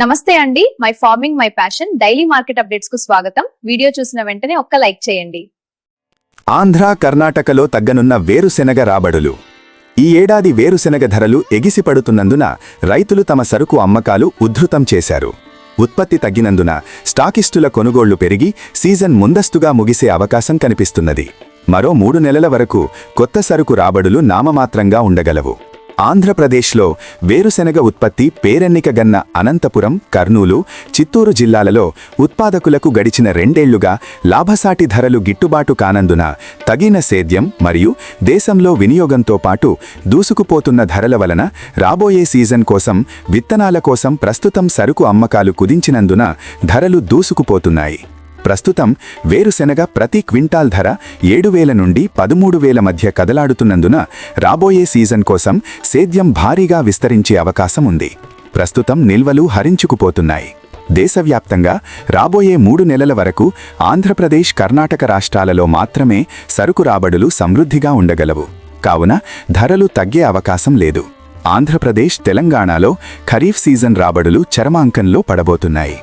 నమస్తే అండి. My farming my passion daily market అప్డేట్స్కు స్వాగతం. వీడియో చూసిన వెంటనే ఒక్క లైక్ చేయండి. ఆంధ్ర కర్ణాటకలో తగ్గనున్న వేరుశెనగ రాబడులు. ఈ ఏడాది వేరుశెనగ ధరలు ఎగిసిపడుతున్నందున రైతులు తమ సరుకు అమ్మకాలు ఉద్ధృతం చేశారు. ఉత్పత్తి తగ్గినందున స్టాకిస్టుల కొనుగోళ్ళు పెరిగి సీజన్ ముందస్తుగా ముగిసే అవకాశం కనిపిస్తున్నది. మరో మూడు నెలల వరకు కొత్త సరుకు రాబడులు నామమాత్రంగా ఉండగలవు. ఆంధ్రప్రదేశ్లో వేరుశెనగ ఉత్పత్తి పేరెన్నికగన్న అనంతపురం కర్నూలు చిత్తూరు జిల్లాలలో ఉత్పాదకులకు గడిచిన రెండేళ్ళుగా లాభసాటి ధరలు గిట్టుబాటు కానందున తగిన సేద్యం మరియు దేశంలో వినియోగంతో పాటు దూసుకుపోతున్న ధరల వలన రాబోయే సీజన్ కోసం విత్తనాల కోసం ప్రస్తుతం సరుకు అమ్మకాలు కుదించినందున ధరలు దూసుకుపోతున్నాయి. ప్రస్తుతం వేరుశెనగ ప్రతి క్వింటాల్ ధర ఏడు వేల నుండి పదమూడు వేల మధ్య కదలాడుతున్నందున రాబోయే సీజన్ కోసం సేద్యం భారీగా విస్తరించే అవకాశం ఉంది. ప్రస్తుతం నిల్వలు హరించుకుపోతున్నాయి. దేశవ్యాప్తంగా రాబోయే మూడు నెలల వరకు ఆంధ్రప్రదేశ్ కర్ణాటక రాష్ట్రాలలో మాత్రమే సరుకు రాబడులు సమృద్ధిగా ఉండగలవు. కావున ధరలు తగ్గే అవకాశం లేదు. ఆంధ్రప్రదేశ్ తెలంగాణలో ఖరీఫ్ సీజన్ రాబడులు చరమాంకంలో పడబోతున్నాయి.